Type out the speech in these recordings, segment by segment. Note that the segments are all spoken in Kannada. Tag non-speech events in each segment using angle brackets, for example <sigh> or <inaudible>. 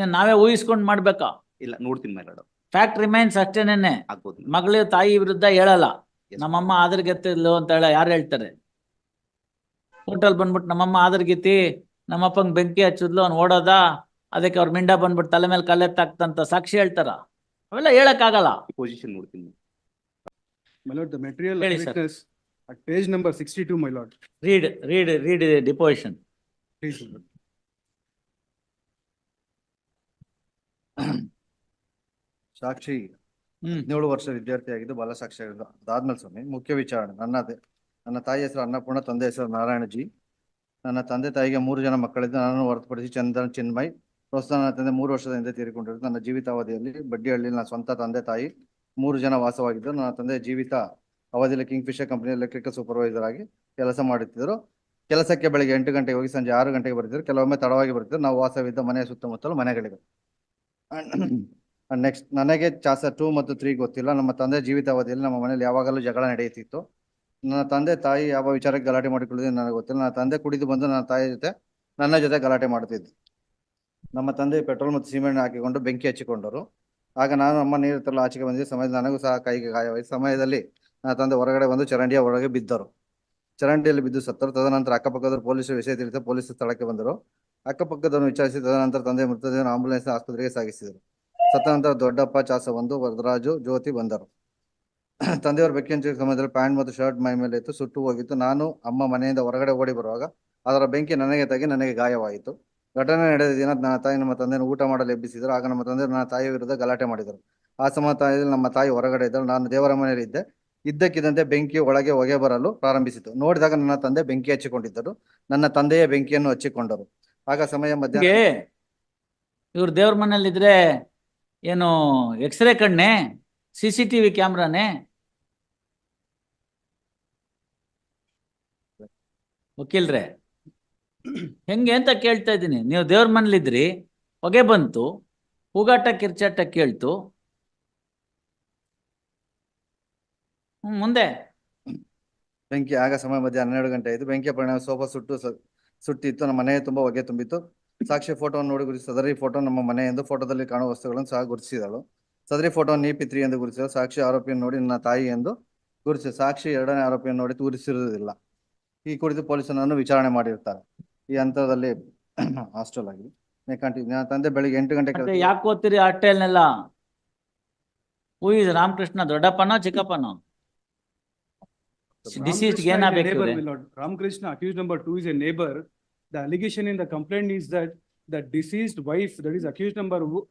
ಏನ್ ನಾವೇ ಊಹಿಸ್ಕೊಂಡ್ ಮಾಡ್ಬೇಕಾ? ಇಲ್ಲ ನೋಡ್ತೀನಿ ಮೇಲಾಡ ಫ್ಯಾಕ್ಟ್ ರಿಮೈನ್ಸ್ ಅಷ್ಟೇನೆ ಆಗ್ಬೋದು. ಮಗಳು ತಾಯಿ ವಿರುದ್ಧ ಹೇಳಲ್ಲ. ನಮ್ಮಮ್ಮ ಆದರ್ಗೆತ್ತಿದ್ಲು ಅಂತ ಹೇಳ ಯಾರು ಹೇಳ್ತಾರೆ? ಹೋಟೆಲ್ ಬಂದ್ಬಿಟ್ಟು ನಮ್ಮಮ್ಮ ಆದರ್ಗಿತಿ ನಮ್ಮಪ್ಪಂಗ್ ಬೆಂಕಿ ಹಚ್ಚಿದ್ಲು ಅವ್ನು ಓಡೋದ ಅದಕ್ಕೆ ಅವ್ರ ಮಿಂಡ ಬಂದ್ಬಿಟ್ಟು ತಲೆ ಮೇಲೆ ಕಲ್ಲೆತ್ತಾಕ್ತಂತ ಸಾಕ್ಷಿ ಹೇಳ್ತಾರ? ಅವೆಲ್ಲ ಹೇಳಕ್ಕಾಗಲ್ಲ. ಪೊಸಿಷನ್ ನೋಡ್ತೀನಿ My lord, the material ಹೇಳಿ sir. witness at page number sixty-two, my lord. Read read read deposition Please, my lord. <clears throat> ಸಾಕ್ಷಿ ಹ್ಮ್. ಹದಿನೇಳು ವರ್ಷ ವಿದ್ಯಾರ್ಥಿಯಾಗಿದ್ದು ಬಾಲ ಸಾಕ್ಷಿ ಆಗಿದ್ದು. ಅದಾದ್ಮೇಲೆ ಸ್ವಾಮಿ ಮುಖ್ಯ ವಿಚಾರಣೆ. ನನ್ನ ನನ್ನ ತಾಯಿ ಹೆಸರು ಅನ್ನಪೂರ್ಣ ತಂದೆ ಹೆಸರು ನಾರಾಯಣಜಿ. ನನ್ನ ತಂದೆ ತಾಯಿಗೆ ಮೂರು ಜನ ಮಕ್ಕಳಿದ್ದು. ನನ್ನನ್ನು ಹೊರತುಪಡಿಸಿ ಚಂದನ್ ಚಿನ್ಮಯ್ ಪ್ರಸ್ತುತ ನನ್ನ ತಂದೆ ಮೂರು ವರ್ಷದ ಹಿಂದೆ ತೀರಿಕೊಂಡಿದ್ದು ನನ್ನ ಜೀವಿತಾವಧಿಯಲ್ಲಿ ಬಡ್ಡಿಹಳ್ಳಿ ನನ್ನ ಸ್ವಂತ ತಂದೆ ತಾಯಿ ಮೂರು ಜನ ವಾಸವಾಗಿದ್ದು ನನ್ನ ತಂದೆ ಜೀವಿತ ಅವಧಿಯಲ್ಲಿ Kingfisher company electrical supervisor ಆಗಿ ಕೆಲಸ ಮಾಡುತ್ತಿದ್ದರು. ಕೆಲಸಕ್ಕೆ ಬೆಳಿಗ್ಗೆ ಎಂಟು ಗಂಟೆಗೆ ಹೋಗಿ ಸಂಜೆ ಆರು ಗಂಟೆಗೆ ಬರ್ತಿದ್ರು ಕೆಲವೊಮ್ಮೆ ತಡವಾಗಿ ಬರ್ತಿದ್ರು ನಾವು ವಾಸವಿದ್ದ ಮನೆಯ ಸುತ್ತಮುತ್ತಲು ಮನೆಗಳಿವೆ. <clears throat> ನೆಕ್ಸ್ಟ್ ನನಗೆ ಚಾಸ ಟೂ ಮತ್ತು ತ್ರೀ ಗೊತ್ತಿಲ್ಲ. ನಮ್ಮ ತಂದೆ ಜೀವಿತಾವಧಿಯಲ್ಲಿ ನಮ್ಮ ಮನೆಯಲ್ಲಿ ಯಾವಾಗಲೂ ಜಗಳ ನಡೆಯುತ್ತಿತ್ತು. ನನ್ನ ತಂದೆ ತಾಯಿ ಯಾವ ವಿಚಾರಕ್ಕೆ ಗಲಾಟೆ ಮಾಡಿಕೊಳ್ಳೋದು ನನಗೆ ಗೊತ್ತಿಲ್ಲ. ನನ್ನ ತಂದೆ ಕುಡಿದು ಬಂದು ನನ್ನ ತಾಯಿ ಜೊತೆ, ನನ್ನ ಜೊತೆ ಗಲಾಟೆ ಮಾಡುತ್ತಿದ್ದೆ. ನಮ್ಮ ತಂದೆ ಪೆಟ್ರೋಲ್ ಮತ್ತು ಸಿಮೆಂಟ್ ಹಾಕಿಕೊಂಡು ಬೆಂಕಿ ಹಚ್ಚಿಕೊಂಡರು. ಆಗ ನಾನು ಅಮ್ಮ ನೀರು ತರಲು ಆಚೆಗೆ ಬಂದಿದ್ದ. ಸಮಯದಲ್ಲಿ ನನಗೂ ಸಹ ಕೈಗೆ ಗಾಯವಾಯಿತು. ಸಮಯದಲ್ಲಿ ನನ್ನ ತಂದೆ ಹೊರಗಡೆ ಬಂದು ಚರಂಡಿಯ ಒಳಗೆ ಬಿದ್ದರು. ಚರಂಡಿಯಲ್ಲಿ ಬಿದ್ದು ಸತ್ತರು. ತದನಂತರ ಅಕ್ಕಪಕ್ಕದ ಪೊಲೀಸರು ವಿಷಯ ತಿಳಿದ ಪೊಲೀಸರು ಸ್ಥಳಕ್ಕೆ ಬಂದರು. ಅಕ್ಕಪಕ್ಕದವರನ್ನು ವಿಚಾರಿಸಿ ತದನಂತರ ತಂದೆ ಮೃತದೇಹವನ್ನು ಆಂಬುಲೆನ್ಸ್ ಆಸ್ಪತ್ರೆಗೆ ಸಾಗಿಸಿದರು. ಸತ್ತ ನಂತರ ದೊಡ್ಡಪ್ಪ ಚಾಸ ಒಂದು ವರದರಾಜು ಜ್ಯೋತಿ ಬಂದರು. ತಂದೆಯವರು ಬೆಂಕಿ ಸಮಯದಲ್ಲಿ ಪ್ಯಾಂಟ್ ಮತ್ತು ಶರ್ಟ್ ಮೈ ಮೇಲೆ ಇತ್ತು ಸುಟ್ಟು ಹೋಗಿತ್ತು. ನಾನು ಅಮ್ಮ ಮನೆಯಿಂದ ಹೊರಗಡೆ ಓಡಿ ಬರುವಾಗ ಅದರ ಬೆಂಕಿ ನನಗೆ ತಗಿ ನನಗೆ ಗಾಯವಾಯಿತು. ಘಟನೆ ನಡೆದ ದಿನ ನನ್ನ ತಾಯಿ ನಮ್ಮ ತಂದೆಯನ್ನು ಊಟ ಮಾಡಲು ಎಬ್ಬಿಸಿದರು. ಆಗ ನಮ್ಮ ತಂದೆ ನನ್ನ ತಾಯಿಯ ವಿರುದ್ಧ ಗಲಾಟೆ ಮಾಡಿದರು. ಆ ಸಮಯದಲ್ಲಿ ನಮ್ಮ ತಾಯಿ ಹೊರಗಡೆ ಇದ್ದರು ನಾನು ದೇವರ ಮನೆಯಲ್ಲಿ ಇದ್ದೆ. ಇದ್ದಕ್ಕಿದ್ದಂತೆ ಬೆಂಕಿ ಒಳಗೆ ಹೊಗೆ ಬರಲು ಪ್ರಾರಂಭಿಸಿತು. ನೋಡಿದಾಗ ನನ್ನ ತಂದೆ ಬೆಂಕಿ ಹಚ್ಚಿಕೊಂಡಿದ್ದರು. ನನ್ನ ತಂದೆಯೇ ಬೆಂಕಿಯನ್ನು ಹಚ್ಚಿಕೊಂಡರು. ಆಗ ಸಮಯ ಮಧ್ಯೆ ಇವ್ರ ದೇವ್ರ ಮನೇಲಿದ್ರೆ ಏನು ಎಕ್ಸ್ರೇ ಕಣ್ಣೆ ಸಿ ಸಿ ಟಿವಿ ಕ್ಯಾಮ್ರಾನೇ? ವಕೀಲ್ರೆ ಹೆಂಗೆ ಅಂತ ಕೇಳ್ತಾ ಇದ್ದೀನಿ. ನೀವು ದೇವ್ರ ಮನೇಲಿದ್ರಿ ಹೊಗೆ ಬಂತು ಹೂಗಾಟ ಕಿರ್ಚಾಟ ಕೇಳ್ತು. ಹ್ಮ್ ಮುಂದೆ. ಬೆಂಕಿ ಆಗ ಸಮಯ ಮಧ್ಯೆ ಹನ್ನೆರಡು ಗಂಟೆ ಆಯ್ತು. ಬೆಂಕಿ ಪರಿಣಾಮ ಸೋಫಾ ಸುಟ್ಟು ಸುಟ್ಟಿತ್ತು ನಮ್ಮ ಮನೆಯ ತುಂಬಾ ಹೊಗೆ ತುಂಬಿತ್ತು. ಸಾಕ್ಷಿ ಫೋಟೋವನ್ನು ನೋಡಿ ಗುರುತಿಸಿ ಸದರಿ ಫೋಟೋ ನಮ್ಮ ಮನೆ ಎಂದು ಫೋಟೋದಲ್ಲಿ ಕಾಣುವ ವಸ್ತುಗಳನ್ನು ಸಹ ಗುರುತಿಸಿದಳು. ಸದರಿ ಫೋಟೋ ನೀಪಿತ್ರಿ ಎಂದು ಗುರುತಿಸಿದಳು. ಸಾಕ್ಷಿ ಆರೋಪಿಯನ್ನು ನೋಡಿ ನನ್ನ ತಾಯಿ ಎಂದು ಗುರುತಿಸಿ ಸಾಕ್ಷಿ ಎರಡನೇ ಆರೋಪಿಯನ್ನು ನೋಡಿ ತೋರಿಸಿರುವುದಿಲ್ಲ. ಈ ಕುರಿತು ಪೊಲೀಸರನ್ನು ವಿಚಾರಣೆ ಮಾಡಿರ್ತಾರೆ ಈ ಹಂತದಲ್ಲಿ <clears throat> ಹಾಸ್ಟೆಲ್ ಆಗಿ ನನ್ನ ತಂದೆ ಬೆಳಿಗ್ಗೆ ಎಂಟು ಗಂಟೆ ಯಾಕೆ ಓದ್ತೀರಿ ಹಾಸ್ಟೆಲ್ನೆಲ್ಲ ಹೂ ಇಸ್ ರಾಮಕೃಷ್ಣ? ದೊಡ್ಡಪ್ಪನ ಚಿಕ್ಕಪ್ಪನೋ? ರಾಮಕೃಷ್ಣ ಅಕ್ಯೂಸ್ ನಂಬರ್ a ಏನಾಗಬೇಕು Ramakrishna accused number. The allegation in the complaint is that the deceased wife, that is accused number, wo-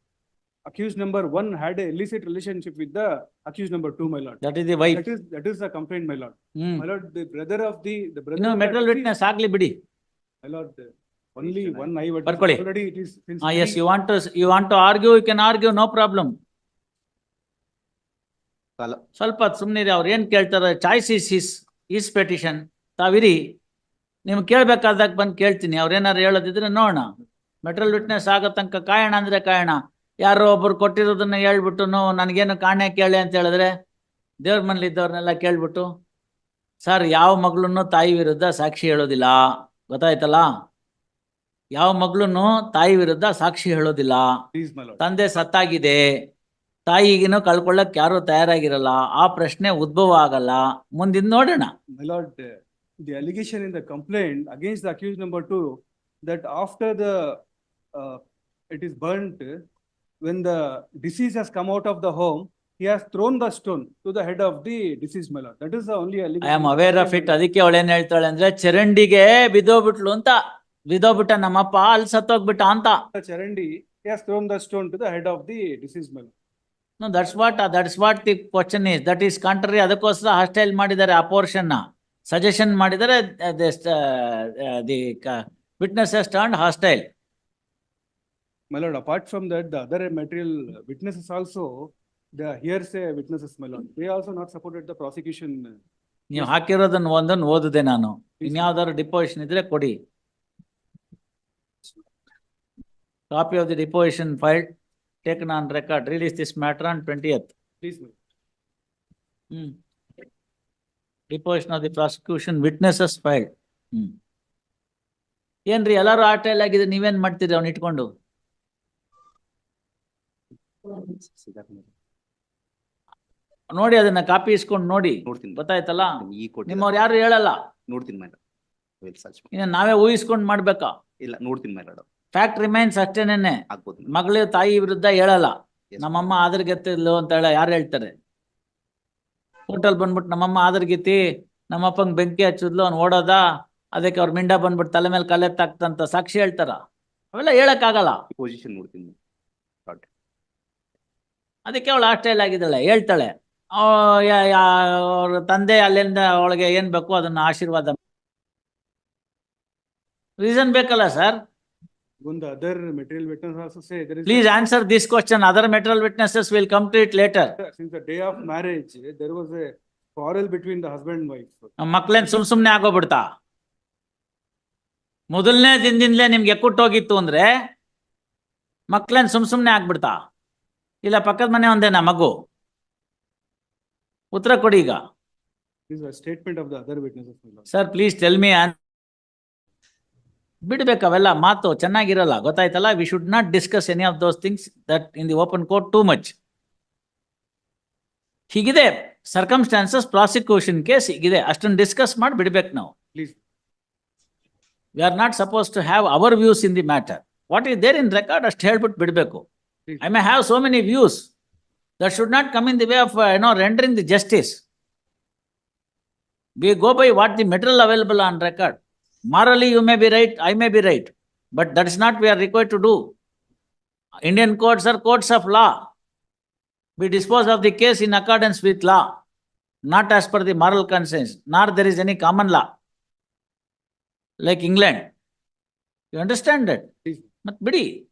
accused number one had a illicit relationship with the accused number two, my lord. That is the wife That is, that is the complaint, my lord. Hmm My lord, the brother of the, the brother. ಇನ್ನು of the metal deceased- witness ಆಗ್ಲಿ ಬಿಡಿ My lord, uh, only one eye witness. ಬರ್ಕೊಳ್ಳಿ. Already it is. since Ah, yes, three- you want to, you want to argue, you can argue, no problem. ಕಾಲ ಸ್ವಲ್ಪ ಹೊತ್ತು ಸುಮ್ನಿರಿ ಅವ್ರು ಏನ್ ಕೇಳ್ತಾರೆ choice is is is petition ತಾವಿರಿ ನಿಮ್ಗೆ ಕೇಳ್ಬೇಕಾದಾಗ ಬಂದು ಕೇಳ್ತೀನಿ. ಅವ್ರೇನಾರು ಹೇಳೋದಿದ್ರೆ ನೋಡೋಣ. ಮೆಟ್ರಲ್ ವಿಟ್ನೆಸ್ ಆಗೋ ತನಕ ಕಾಯೋಣ ಅಂದ್ರೆ ಕಾಯೋಣ. ಯಾರೋ ಒಬ್ರು ಕೊಟ್ಟಿರೋದನ್ನ ಹೇಳ್ಬಿಟ್ಟು ನೋವು ನನಗೇನು ಕಾಣೆ ಕೇಳಿ ಅಂತ ಹೇಳಿದ್ರೆ ದೇವ್ರ ಮನೇಲಿ ಇದ್ದವ್ರನ್ನೆಲ್ಲ ಕೇಳ್ಬಿಟ್ಟು, ಸರ್, ಯಾವ ಮಗಳನ್ನು ತಾಯಿ ವಿರುದ್ಧ ಸಾಕ್ಷಿ ಹೇಳೋದಿಲ್ಲ. ಗೊತ್ತಾಯ್ತಲ್ಲ? ಯಾವ ಮಗಳನ್ನು ತಾಯಿ ವಿರುದ್ಧ ಸಾಕ್ಷಿ ಹೇಳೋದಿಲ್ಲ. ತಂದೆ ಸತ್ತಾಗಿದೆ. ತಾಯಿಗಿನೂ ಕಳ್ಕೊಳ್ಳಕ್ ಯಾರು ತಯಾರಾಗಿರಲ್ಲ. ಆ ಪ್ರಶ್ನೆ ಉದ್ಭವ ಆಗಲ್ಲ. ಮುಂದಿನ ನೋಡೋಣ. the allegation in the complaint against the accused number two, that after the, uh, it is burnt, when the deceased has come out of the home, he has thrown the stone to the head of the deceased, my lord. That is the only allegation. I am in the aware of complaint, it my lord. ಅದಕ್ಕೆ ಅವಳು ಏನ್ ಹೇಳ್ತಾಳೆ ಅಂದ್ರೆ ಚರಂಡಿಗೆ ಬಿದ್ದೋಗ್ಬಿಟ್ಲು ಅಂತ ಬಿದ್ದೋಗ್ಬಿಟ್ಟ ನಮ್ಮಪ್ಪ ಅಲ್ಲಿ ಸತ್ತೋಗ್ಬಿಟ್ಟ ಅಂತ The Charandi, he has thrown the stone to the head of the deceased, my lord. No that's what that's what the question is that is contrary ಅದಕ್ಕೋಸ್ಕರ ಹಾಸ್ಟೈಲ್ ಮಾಡಿದ್ದಾರೆ ಆ ಪೋರ್ಷನ್ ನ ಸಜೆಷನ್ ಮಾಡಿದರೆ the witness is and hostile mellowed apart from that the other material witnesses also the hearsay witnesses mellowed they also not supported the prosecution ನೀವು ಹಾಕಿರೋದನ್ನ ಒಂದನ್ನು ಓದಿದೆ ನಾನು. ಇನ್ಯಾವ್ದಾದ್ರು ಡಿಪೋಸಿಷನ್ ಇದ್ರೆ ಕೊಡಿ. Copy of the deposition file taken on record release this matter on twenty eighth please ಹ್ಞೂ deposition of the prosecution witnesses file hmm ಏನ್ರಿ ಎಲ್ಲಾರು ಆಟ ಆಗಿದೆ ನೀವೇನ್ ಮಾಡ್ತೀರಿ ಅವ್ನ ಇಟ್ಕೊಂಡು? ನೋಡಿ ಅದನ್ನ ಕಾಪಿ ಇಸ್ಕೊಂಡು ನೋಡಿ. ನೋಡ್ತೀನಿ. ಗೊತ್ತಾಯ್ತಲ್ಲ? ಈ ಕೊಟ್ಟಿದ್ದಾರೆ. ನಿಮ್ಮವ್ರು ಯಾರು ಹೇಳಲ್ಲ? ನೋಡ್ತೀನಿ ಮೇಡಮ್ ವಿಲ್ ಸರ್ಚ್ ಮಾಡಿ. ಇನ್ನು ನಾವೇ ಊಹಿಸ್ಕೊಂಡು ಮಾಡ್ಬೇಕಾ? ಇಲ್ಲ ನೋಡ್ತೀನಿ ಮೇಡಮ್ ಫ್ಯಾಕ್ಟ್ ರಿಮೈನ್ಸ್ ಅಷ್ಟೇನೇನೆ. ಆಗ್ಬೋದು. madam. ಮಗಳು ತಾಯಿ ವಿರುದ್ಧ ಹೇಳಲ್ಲ. Yes, ನಮ್ಮಮ್ಮ ಆದರ್ಗೆತ್ತಿದ್ಲು ಅಂತ ಹೇಳ ಯಾರು ಹೇಳ್ತಾರೆ? ಹೋಟೆಲ್ ಬಂದ್ಬಿಟ್ಟು ನಮ್ಮಮ್ಮ ಆದರ್ಗಿತಿ ನಮ್ಮಪ್ಪಂಗ್ ಬೆಂಕಿ ಹಚ್ಚಿದ್ಲು ಅವ್ನು ಓಡೋದ ಅದಕ್ಕೆ ಅವ್ರ ಮಿಂಡ ಬಂದ್ಬಿಟ್ಟು ತಲೆ ಮೇಲೆ ಕಲೆ ಕಲೆತ್ತಾಕ್ತಂತ ಸಾಕ್ಷಿ ಹೇಳ್ತಾರ. ಅವೆಲ್ಲ ಹೇಳಕ್ಕಾಗಲ್ಲ. ಪೊಸಿಷನ್ ನೋಡ್ತೀನಿ. ಅದಕ್ಕೆ ಅವಳು ಸ್ಟೈಲ್ ಆಗಿದ್ದಾಳೆ ಹೇಳ್ತಾಳೆ. ಅವ್ರ ತಂದೆ ಅಲ್ಲಿಂದ ಅವಳಿಗೆ ಏನ್ ಬೇಕು ಅದನ್ನ ಆಶೀರ್ವಾದ. ರೀಸನ್ ಬೇಕಲ್ಲ sir Even the other material witness also say there is. Please answer this question. Other material witnesses will come to it later. Since the day of marriage, there was a quarrel between the husband and wife. ಮಕ್ಳೇನ್ ಸುಮ್ ಸುಮ್ನೆ ಆಗೋಗ್ಬಿಡ್ತಾ ಮೊದಲನೇ ದಿನದಿಂದಲೇ ನಿಮ್ಗೆ andre ಅಂದ್ರೆ ಮಕ್ಳೇನ್ ಸುಮ್ ಸುಮ್ನೆ ಆಗ್ಬಿಡ್ತಾ ಇಲ್ಲ ಪಕ್ಕದ ಮನೆ ಒಂದೇನಾ ಮಗು ಉತ್ತರ ಕೊಡಿ ಈಗ This is a statement of the other witnesses. my lord. Sir please tell me ಬಿಡ್ಬೇಕು ಅವೆಲ್ಲ ಮಾತು ಚೆನ್ನಾಗಿರಲ್ಲ. ಗೊತ್ತಾಯ್ತಲ್ಲ? We should not discuss any of those things that in the open court too much ಹೀಗಿದೆ. ಸರ್ಕಮ್ಸ್ಟಾನ್ಸಸ್ ಪ್ರಾಸಿಕ್ಯೂಷನ್ ಕೇಸ್ ಹೀಗಿದೆ. ಅಷ್ಟನ್ನು ಡಿಸ್ಕಸ್ ಮಾಡಿ ಬಿಡ್ಬೇಕು ನಾವು. Please, we are not suppose to have our views in the matter what is there in record ಅಷ್ಟು ಹೇಳ್ಬಿಟ್ಟು ಬಿಡಬೇಕು. I may have so many views that should not come in the way of no rendering the justice we go by what the material available on record Morally, you may be right, I may be right, but that is not we are required to do. Indian courts are courts of law. We dispose of the case in accordance with law, not as per the moral conscience, nor there is any common law. Like England. You understand that? But bidi.